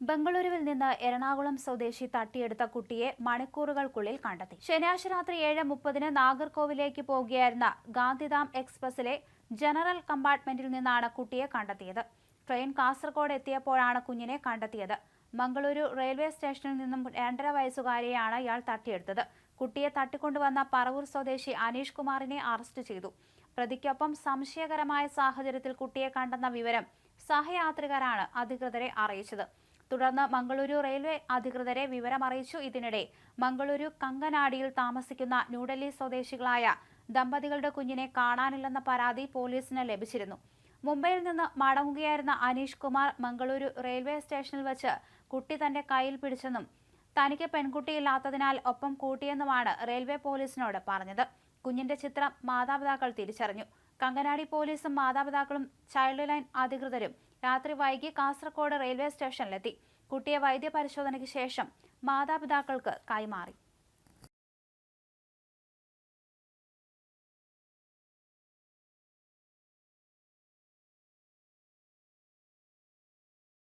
ബംഗളൂരുവിൽ നിന്ന് എറണാകുളം സ്വദേശി തട്ടിയെടുത്ത കുട്ടിയെ മണിക്കൂറുകൾക്കുള്ളിൽ കണ്ടെത്തി. ശനിയാഴ്ച രാത്രി ഏഴ് മുപ്പതിന് നാഗർകോവിലേക്ക് പോകുകയായിരുന്ന ഗാന്ധിധാം എക്സ്പ്രസിലെ ജനറൽ കമ്പാർട്ട്മെന്റിൽ നിന്നാണ് കുട്ടിയെ കണ്ടെത്തിയത്. ട്രെയിൻ കാസർഗോഡ് എത്തിയപ്പോഴാണ് കുഞ്ഞിനെ കണ്ടെത്തിയത്. മംഗളൂരു റെയിൽവേ സ്റ്റേഷനിൽ നിന്നും രണ്ടര വയസ്സുകാരിയെയാണ് ഇയാൾ തട്ടിയെടുത്തത്. കുട്ടിയെ തട്ടിക്കൊണ്ടുവന്ന പറവൂർ സ്വദേശി അനീഷ് കുമാറിനെ അറസ്റ്റ് ചെയ്തു. പ്രതിക്കൊപ്പം സംശയകരമായ സാഹചര്യത്തിൽ കുട്ടിയെ കണ്ടെന്ന വിവരം സഹയാത്രികരാണ് അധികൃതരെ അറിയിച്ചത്. തുടർന്ന് മംഗളൂരു റെയിൽവേ അധികൃതരെ വിവരമറിയിച്ചു ഇതിനിടെ. മംഗളൂരു കങ്കനാടിയിൽ താമസിക്കുന്ന ന്യൂഡൽഹി സ്വദേശികളായ ദമ്പതികളുടെ കുഞ്ഞിനെ കാണാനില്ലെന്ന പരാതി പോലീസിന് ലഭിച്ചിരുന്നു. മുംബൈയിൽ നിന്ന് മടങ്ങുകയായിരുന്ന അനീഷ് കുമാർ മംഗളൂരു റെയിൽവേ സ്റ്റേഷനിൽ വച്ച് കുട്ടി തന്റെ കയ്യിൽ പിടിച്ചെന്നും തനിക്ക് പെൺകുട്ടിയില്ലാത്തതിനാൽ ഒപ്പം കൂട്ടിയെന്നുമാണ് റെയിൽവേ പോലീസിനോട് പറഞ്ഞത്. കുഞ്ഞിന്റെ ചിത്രം മാതാപിതാക്കൾ തിരിച്ചറിഞ്ഞു. കങ്കനാടി പോലീസും മാതാപിതാക്കളും ചൈൽഡ് ലൈൻ അധികൃതരും രാത്രി വൈകി കാസർഗോഡ് റെയിൽവേ സ്റ്റേഷനിലെത്തി. കുട്ടിയെ വൈദ്യപരിശോധനയ്ക്ക് ശേഷം മാതാപിതാക്കൾക്ക് കൈമാറി.